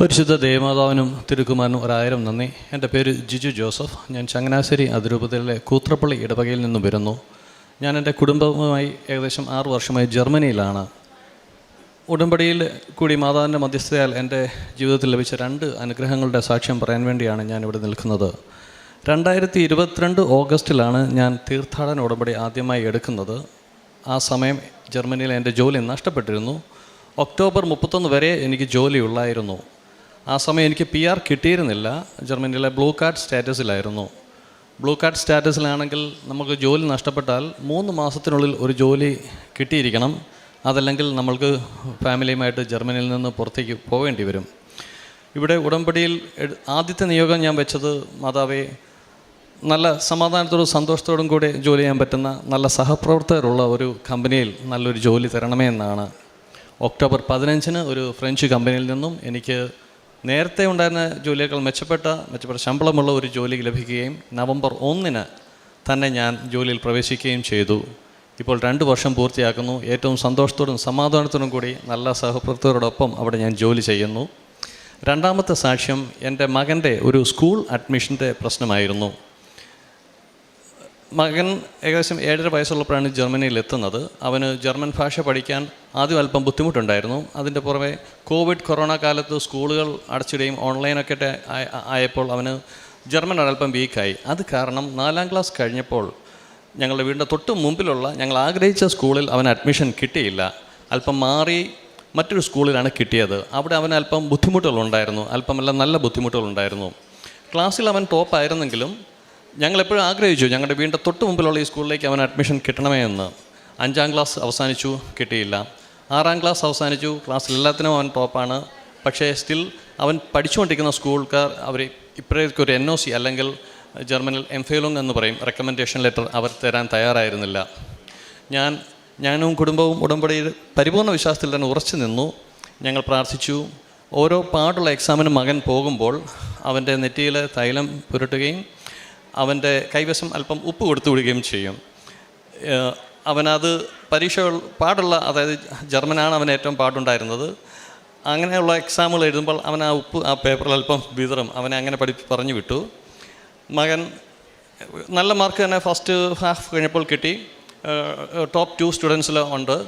പരിശുദ്ധ ദേവമാതാവിനും തിരുക്കുമാരനും ഒരായിരം നന്ദി. എന്റെ പേര് ജിജു ജോസഫ്. ഞാൻ ചങ്ങനാശ്ശേരി അതിരൂപതയിലെ കൂത്രപ്പള്ളി ഇടവകയിൽ നിന്നും വരുന്നു. ഞാൻ എന്റെ കുടുംബവുമായി ഏകദേശം ആറ് വർഷമായി ജർമ്മനിയിലാണ്. ഉടമ്പടിയിൽ കൂടി മാതാവിന്റെ മധ്യസ്ഥതയാൽ എന്റെ ജീവിതത്തിൽ ലഭിച്ച രണ്ട് അനുഗ്രഹങ്ങളുടെ സാക്ഷ്യം പറയാൻ വേണ്ടിയാണ് ഞാൻ ഇവിടെ നിൽക്കുന്നത്. രണ്ടായിരത്തി ഇരുപത്തിരണ്ട് ഓഗസ്റ്റിലാണ് ഞാൻ തീർത്ഥാടന ഉടമ്പടി ആദ്യമായി എടുക്കുന്നത്. ആ സമയം ജർമ്മനിയിൽ എന്റെ ജോലി നഷ്ടപ്പെട്ടിരുന്നു. ഒക്ടോബർ മുപ്പത്തൊന്ന് വരെ എനിക്ക് ജോലി ഉള്ളായിരുന്നു. ആ സമയം എനിക്ക് പി ആർ കിട്ടിയിരുന്നില്ല. ജർമ്മനിയിലെ ബ്ലൂ കാർഡ് സ്റ്റാറ്റസിലായിരുന്നു. ബ്ലൂ കാർഡ് സ്റ്റാറ്റസിലാണെങ്കിൽ നമുക്ക് ജോലി നഷ്ടപ്പെട്ടാൽ മൂന്ന് മാസത്തിനുള്ളിൽ ഒരു ജോലി കിട്ടിയിരിക്കണം. അതല്ലെങ്കിൽ നമ്മൾക്ക് ഫാമിലിയുമായിട്ട് ജർമ്മനിയിൽ നിന്ന് പുറത്തേക്ക് പോവേണ്ടി വരും. ഇവിടെ ഉടമ്പടിയിൽ ആദ്യത്തെ നിയോഗം ഞാൻ വെച്ചത് മാതാവേ നല്ല സമാധാനത്തോടും സന്തോഷത്തോടും കൂടി ജോലി ചെയ്യാൻ പറ്റുന്ന നല്ല സഹപ്രവർത്തകരുള്ള ഒരു കമ്പനിയിൽ നല്ലൊരു ജോലി തരണമേ എന്നാണ്. ഒക്ടോബർ പതിനഞ്ചിന് ഒരു ഫ്രഞ്ച് കമ്പനിയിൽ നിന്നും എനിക്ക് നേരത്തെ ഉണ്ടായിരുന്ന ജോലിയേക്കാൾ മെച്ചപ്പെട്ട മെച്ചപ്പെട്ട ശമ്പളമുള്ള ഒരു ജോലി ലഭിക്കുകയും നവംബർ ഒന്നിന് തന്നെ ഞാൻ ജോലിയിൽ പ്രവേശിക്കുകയും ചെയ്തു. ഇപ്പോൾ രണ്ട് വർഷം പൂർത്തിയാക്കുന്നു. ഏറ്റവും സന്തോഷത്തോടും സമാധാനത്തോടും കൂടി നല്ല സഹപ്രവർത്തകരോടൊപ്പം അവിടെ ഞാൻ ജോലി ചെയ്യുന്നു. രണ്ടാമത്തെ സാക്ഷ്യം എന്റെ മകന്റെ ഒരു സ്കൂൾ അഡ്മിഷന്റെ പ്രശ്നമായിരുന്നു. മകൻ ഏകദേശം ഏഴര വയസ്സുള്ളപ്പോഴാണ് ജർമ്മനിയിൽ എത്തുന്നത്. അവന് ജർമ്മൻ ഭാഷ പഠിക്കാൻ ആദ്യം അല്പം ബുദ്ധിമുട്ടുണ്ടായിരുന്നു. അതിന്റെ പുറമെ കോവിഡ് കൊറോണ കാലത്ത് സ്കൂളുകൾ അടച്ചിടുകയും ഓൺലൈനൊക്കെ ആയപ്പോൾ അവന് ജർമ്മൻ അല്പം വീക്കായി. അത് കാരണം നാലാം ക്ലാസ് കഴിഞ്ഞപ്പോൾ ഞങ്ങളുടെ വീടിന്റെ തൊട്ട് മുമ്പിലുള്ള ഞങ്ങൾ ആഗ്രഹിച്ച സ്കൂളിൽ അവന് അഡ്മിഷൻ കിട്ടിയില്ല. അല്പം മാറി മറ്റൊരു സ്കൂളിലാണ് കിട്ടിയത്. അവിടെ അവന് അല്പം ബുദ്ധിമുട്ടുകളുണ്ടായിരുന്നു. അല്പമല്ല നല്ല ബുദ്ധിമുട്ടുകളുണ്ടായിരുന്നു. ക്ലാസ്സിൽ അവൻ ടോപ്പായിരുന്നെങ്കിലും ഞങ്ങൾ എപ്പോഴും ആഗ്രഹിച്ചു ഞങ്ങളുടെ വീടിന്റെ തൊട്ട് മുമ്പിലുള്ള ഈ സ്കൂളിലേക്ക് അവൻ അഡ്മിഷൻ കിട്ടണമേ എന്ന്. അഞ്ചാം ക്ലാസ് അവസാനിച്ചു കിട്ടിയില്ല. ആറാം ക്ലാസ് അവസാനിച്ചു ക്ലാസ്സിൽ എല്ലാത്തിനും അവൻ ടോപ്പാണ് പക്ഷേ സ്റ്റിൽ അവൻ പഠിച്ചുകൊണ്ടിരിക്കുന്ന സ്കൂൾക്കാർ അവർ ഇപ്പോഴേക്കൊരു എൻ ഒ സി അല്ലെങ്കിൽ ജർമ്മനിൽ എംഫെയിലോങ് എന്ന് പറയും. റെക്കമെൻഡേഷൻ ലെറ്റർ അവർ തരാൻ തയ്യാറായിരുന്നില്ല. ഞാൻ ഞാനും കുടുംബവും ഉടമ്പടിയിൽ പരിപൂർണ വിശ്വാസത്തിൽ തന്നെ ഉറച്ചു നിന്നു. ഞങ്ങൾ പ്രാർത്ഥിച്ചു. ഓരോ പാടുള്ള എക്സാമിന് മകൻ പോകുമ്പോൾ അവന്റെ നെറ്റിയിലെ തൈലം പുരട്ടുകയും അവന്റെ കൈവശം അല്പം ഉപ്പ് കൊടുത്തു വിടുകയും ചെയ്യും. അവനത് പരീക്ഷ പാടുള്ള അതായത് ജർമ്മനാണ് അവൻ ഏറ്റവും പാടുണ്ടായിരുന്നത്. അങ്ങനെയുള്ള എക്സാമുകൾ എഴുതുമ്പോൾ അവൻ ആ ഉപ്പ് ആ പേപ്പറിൽ അല്പം വിതറും. അവനെ അങ്ങനെ പഠി പറഞ്ഞു വിട്ടു. മകൻ നല്ല മാർക്ക് തന്നെ ഫസ്റ്റ് ഹാഫ് കഴിഞ്ഞപ്പോൾ കിട്ടി. ടോപ്പ് ടു സ്റ്റുഡൻസിൽ ഉണ്ട്.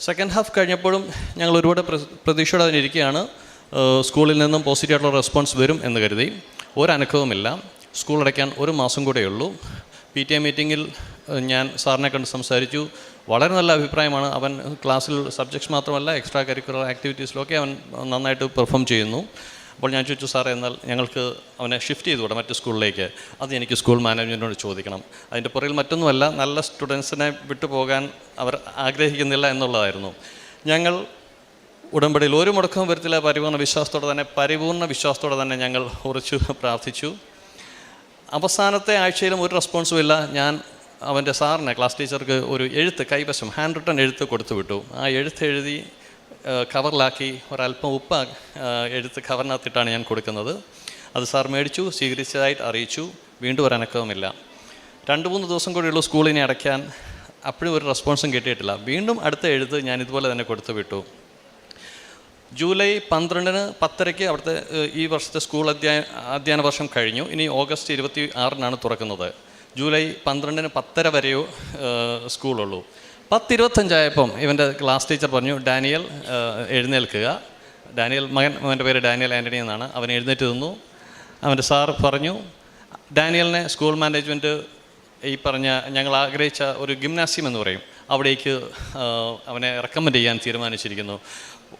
സെക്കൻഡ് ഹാഫ് കഴിഞ്ഞപ്പോഴും ഞങ്ങൾ ഒരുപാട് പ്ര- പ്രതീക്ഷയോടെ അതിനിരിക്കുകയാണ്. സ്കൂളിൽ നിന്നും പോസിറ്റീവായിട്ടുള്ള റെസ്പോൺസ് വരും എന്ന് കരുതി. ഒരനക്കവുമില്ല സ്കൂൾ അടയ്ക്കാൻ ഒരു മാസം കൂടെ ഉള്ളൂ. പി ടി എ മീറ്റിങ്ങിൽ ഞാൻ സാറിനെ കണ്ട് സംസാരിച്ചു. വളരെ നല്ല അഭിപ്രായമാണ്. അവൻ ക്ലാസ്സിൽ സബ്ജക്ട്സ് മാത്രമല്ല എക്സ്ട്രാ കരിക്കുലർ ആക്ടിവിറ്റീസിലൊക്കെ അവൻ നന്നായിട്ട് പെർഫോം ചെയ്യുന്നു. അപ്പോൾ ഞാൻ ചോദിച്ചു സാറേ എന്നാൽ ഞങ്ങൾക്ക് അവനെ ഷിഫ്റ്റ് ചെയ്തുകൂടെ മറ്റു സ്കൂളിലേക്ക്. അത് എനിക്ക് സ്കൂൾ മാനേജ്മെന്റിനോട് ചോദിക്കണം. അതിന്റെ പുറകിൽ മറ്റൊന്നുമല്ല നല്ല സ്റ്റുഡൻസിനെ വിട്ടുപോകാൻ അവർ ആഗ്രഹിക്കുന്നില്ല എന്നുള്ളതായിരുന്നു. ഞങ്ങൾ ഉടമ്പടിയിൽ ഒരു മുടക്കവും വരുത്തില്ല. പരിപൂർണ വിശ്വാസത്തോടെ തന്നെ പരിപൂർണ വിശ്വാസത്തോടെ തന്നെ ഞങ്ങൾ ഉറച്ചു പ്രാർത്ഥിച്ചു. അവസാനത്തെ ആഴ്ചയിലും ഒരു റെസ്പോൺസും ഇല്ല. ഞാൻ അവന്റെ സാറിനെ ക്ലാസ് ടീച്ചർക്ക് ഒരു എഴുത്ത് കൈവശം ഹാൻഡ് റിട്ടൺ എഴുത്ത് കൊടുത്തു വിട്ടു. ആ എഴുത്ത് എഴുതി കവറിലാക്കി ഒരല്പം ഉപ്പ എഴുത്ത് കവറിനകത്തിട്ടാണ് ഞാൻ കൊടുക്കുന്നത്. അത് സാർ മേടിച്ചു സ്വീകരിച്ചതായിട്ട് അറിയിച്ചു. വീണ്ടും ഒരു അനക്കവുമില്ല. രണ്ട് മൂന്ന് ദിവസം കൂടിയുള്ള സ്കൂളിനെ അടയ്ക്കാൻ. അപ്പോഴും ഒരു റെസ്പോൺസും കിട്ടിയിട്ടില്ല. വീണ്ടും അടുത്ത എഴുത്ത് ഞാൻ ഇതുപോലെ തന്നെ കൊടുത്തു വിട്ടു. ജൂലൈ പന്ത്രണ്ടിന് പത്തരയ്ക്ക് അവിടുത്തെ ഈ വർഷത്തെ സ്കൂൾ അധ്യയന അധ്യയന വർഷം കഴിഞ്ഞു. ഇനി ഓഗസ്റ്റ് ഇരുപത്തി ആറിനാണ് തുറക്കുന്നത്. ജൂലൈ പന്ത്രണ്ടിന് പത്തര വരെയോ സ്കൂളുള്ളൂ. പത്തിരുപത്തഞ്ചായപ്പം ഇവന്റെ ക്ലാസ് ടീച്ചർ പറഞ്ഞു ഡാനിയൽ എഴുന്നേൽക്കുക. ഡാനിയൽ മകൻ അവന്റെ പേര് ഡാനിയൽ ആന്റണി എന്നാണ്. അവൻ എഴുന്നേറ്റ് നിന്നു. അവന്റെ സാർ പറഞ്ഞു ഡാനിയലിനെ സ്കൂൾ മാനേജ്മെന്റ് ഈ പറഞ്ഞ ഞങ്ങൾ ആഗ്രഹിച്ച ഒരു ഗിംനാസ്യം എന്ന് പറയും. അവിടേക്ക് അവനെ റെക്കമെൻഡ് ചെയ്യാൻ തീരുമാനിച്ചിരിക്കുന്നു.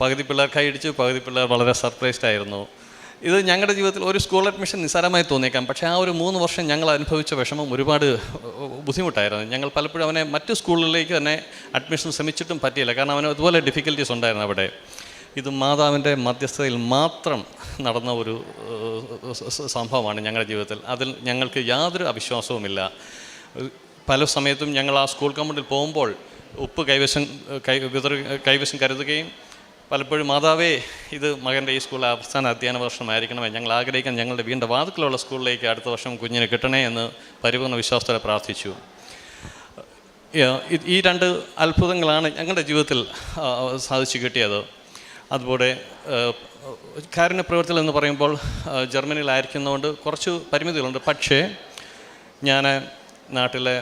പകുതി പിള്ളേർ കൈയടിച്ചു പകുതി പിള്ളേർ വളരെ സർപ്രൈസ്ഡ് ആയിരുന്നു. ഇത് ഞങ്ങളുടെ ജീവിതത്തിൽ ഒരു സ്കൂൾ അഡ്മിഷൻ നിസ്സാരമായി തോന്നിയേക്കാം. പക്ഷേ ആ ഒരു മൂന്ന് വർഷം ഞങ്ങൾ അനുഭവിച്ച വിഷമം ഒരുപാട് ബുദ്ധിമുട്ടായിരുന്നു. ഞങ്ങൾ പലപ്പോഴും അവനെ മറ്റു സ്കൂളുകളിലേക്ക് തന്നെ അഡ്മിഷൻ ശ്രമിച്ചിട്ടും പറ്റിയില്ല. കാരണം അവന് അതുപോലെ ഡിഫിക്കൽറ്റീസ് ഉണ്ടായിരുന്നു അവിടെ. ഇത് മാതാവിന്റെ മധ്യസ്ഥതയിൽ മാത്രം നടന്ന ഒരു സംഭവമാണ് ഞങ്ങളുടെ ജീവിതത്തിൽ. അതിൽ ഞങ്ങൾക്ക് യാതൊരു അവിശ്വാസവുമില്ല. പല സമയത്തും ഞങ്ങൾ ആ സ്കൂൾ കമ്പൗണ്ടിൽ പോകുമ്പോൾ ഉപ്പ് കൈവശം കൈ വിതറ കൈവശം കരുതുകയും പലപ്പോഴും മാതാവേ ഇത് മകന്റെ ഈ സ്കൂൾ അവസാന അധ്യയന വർഷമായിരിക്കണമേ. ഞങ്ങൾ ആഗ്രഹിക്കാൻ ഞങ്ങളുടെ വീണ്ടും വാതിക്കലുള്ള സ്കൂളിലേക്ക് അടുത്ത വർഷം കുഞ്ഞിന് കിട്ടണേ എന്ന് പരിപൂർണ വിശ്വാസത്തോടെ പ്രാർത്ഥിച്ചു. ഈ രണ്ട് അത്ഭുതങ്ങളാണ് ഞങ്ങളുടെ ജീവിതത്തിൽ സാധിച്ചു കിട്ടിയത്. അതുപോലെ കാരുണ്യ പ്രവർത്തനം എന്ന് പറയുമ്പോൾ ജർമ്മനിയിലായിരിക്കുന്നതുകൊണ്ട് കുറച്ച് പരിമിതികളുണ്ട്. പക്ഷേ ഞാൻ നാട്ടിലെ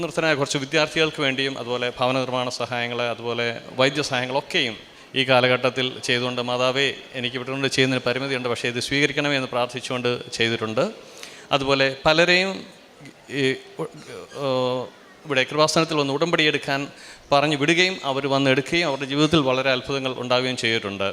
നിർത്തനായ കുറച്ച് വിദ്യാർത്ഥികൾക്ക് വേണ്ടിയും അതുപോലെ ഭവന നിർമ്മാണ സഹായങ്ങൾ അതുപോലെ വൈദ്യസഹായങ്ങളൊക്കെയും ഈ കാലഘട്ടത്തിൽ ചെയ്തുകൊണ്ട് മാതാവേ എനിക്ക് വിട്ടുകൊണ്ട് ചെയ്യുന്നതിന് പരിമിതിയുണ്ട് പക്ഷേ ഇത് സ്വീകരിക്കണമേ എന്ന് പ്രാർത്ഥിച്ചുകൊണ്ട് ചെയ്തിട്ടുണ്ട്. അതുപോലെ പലരെയും ഇവിടെ കൃപാസനത്തിൽ വന്ന് ഉടമ്പടി എടുക്കാൻ പറഞ്ഞു വിടുകയും അവർ വന്ന് എടുക്കുകയും അവരുടെ ജീവിതത്തിൽ വളരെ അത്ഭുതങ്ങൾ ഉണ്ടാവുകയും ചെയ്തിട്ടുണ്ട്.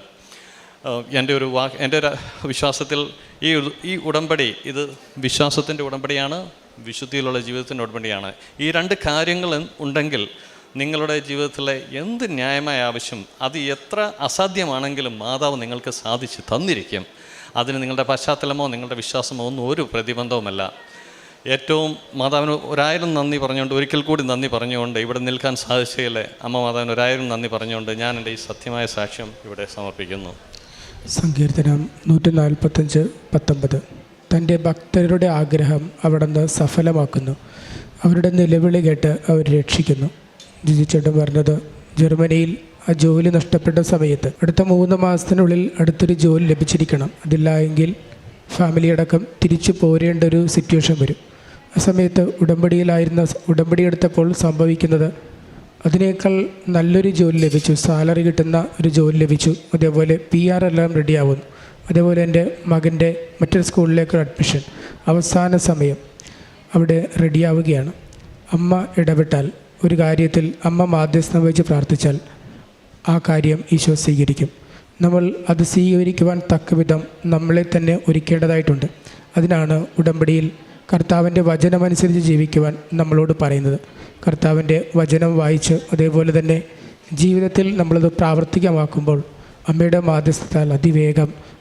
എന്റെ ഒരു വാ എന്റെ ഒരു വിശ്വാസത്തിൽ ഈ ഈ ഉടമ്പടി ഇത് വിശ്വാസത്തിന്റെ ഉടമ്പടിയാണ്. വിശുദ്ധിയിലുള്ള ജീവിതത്തിനോട് വേണ്ടിയാണ് ഈ രണ്ട് കാര്യങ്ങൾ ഉണ്ടെങ്കിൽ നിങ്ങളുടെ ജീവിതത്തിലെ എന്ത് ന്യായമായ ആവശ്യം അത് എത്ര അസാധ്യമാണെങ്കിലും മാതാവ് നിങ്ങൾക്ക് സാധിച്ച് തന്നിരിക്കും. അതിന് നിങ്ങളുടെ പശ്ചാത്തലമോ നിങ്ങളുടെ വിശ്വാസമോ ഒന്നും ഒരു പ്രതിബന്ധവുമല്ല. ഏറ്റവും മാതാവിന് ഒരായിരം നന്ദി പറഞ്ഞുകൊണ്ട് ഒരിക്കൽ കൂടി നന്ദി പറഞ്ഞുകൊണ്ട് ഇവിടെ നിൽക്കാൻ സാധിച്ചതിലെ അമ്മ മാതാവിന് ഒരായിരം നന്ദി പറഞ്ഞുകൊണ്ട് ഞാൻ എന്റെ ഈ സത്യമായ സാക്ഷ്യം ഇവിടെ സമർപ്പിക്കുന്നു. സങ്കീർത്തനം നൂറ്റി നാൽപ്പത്തഞ്ച് പത്തൊമ്പത്. തന്റെ ഭക്തരുടെ ആഗ്രഹം അവിടുന്ന് സഫലമാക്കുന്നു. അവരുടെ നിലവിളി കേട്ട് അവർ രക്ഷിക്കുന്നു. ജിജിച്ചേട്ടൻ പറഞ്ഞത് ജർമ്മനിയിൽ ആ ജോലി നഷ്ടപ്പെട്ട സമയത്ത് അടുത്ത മൂന്ന് മാസത്തിനുള്ളിൽ അടുത്തൊരു ജോലി ലഭിച്ചിരിക്കണം. അതില്ല എങ്കിൽ ഫാമിലി അടക്കം തിരിച്ചു പോരേണ്ട ഒരു സിറ്റുവേഷൻ വരും. ആ സമയത്ത് ഉടമ്പടിയിലായിരുന്ന ഉടമ്പടി എടുത്തപ്പോൾ സംഭവിക്കുന്നത് അതിനേക്കാൾ നല്ലൊരു ജോലി ലഭിച്ചു. സാലറി കിട്ടുന്ന ഒരു ജോലി ലഭിച്ചു. അതേപോലെ പി ആർ എല്ലാം റെഡിയാവുന്നു അതേപോലെ എന്റെ മകന്റെ മറ്റൊരു സ്കൂളിലേക്കൊരു അഡ്മിഷൻ അവസാന സമയം അവിടെ റെഡിയാവുകയാണ് അമ്മ ഇടപെട്ടാൽ ഒരു കാര്യത്തിൽ അമ്മ മാധ്യസ്ഥം വഹിച്ച് പ്രാർത്ഥിച്ചാൽ ആ കാര്യം ഈശോ സ്വീകരിക്കും. നമ്മൾ അത് സ്വീകരിക്കുവാൻ തക്കവിധം നമ്മളെ തന്നെ ഒരുക്കേണ്ടതായിട്ടുണ്ട്. അതിനാണ് ഉടമ്പടിയിൽ കർത്താവിന്റെ വചനമനുസരിച്ച് ജീവിക്കുവാൻ നമ്മളോട് പറയുന്നത്. കർത്താവിന്റെ വചനം വായിച്ച് അതേപോലെ തന്നെ ജീവിതത്തിൽ നമ്മളത് പ്രാവർത്തികമാക്കുമ്പോൾ അമ്മയുടെ മാധ്യസ്ഥത്താൽ അതിവേഗം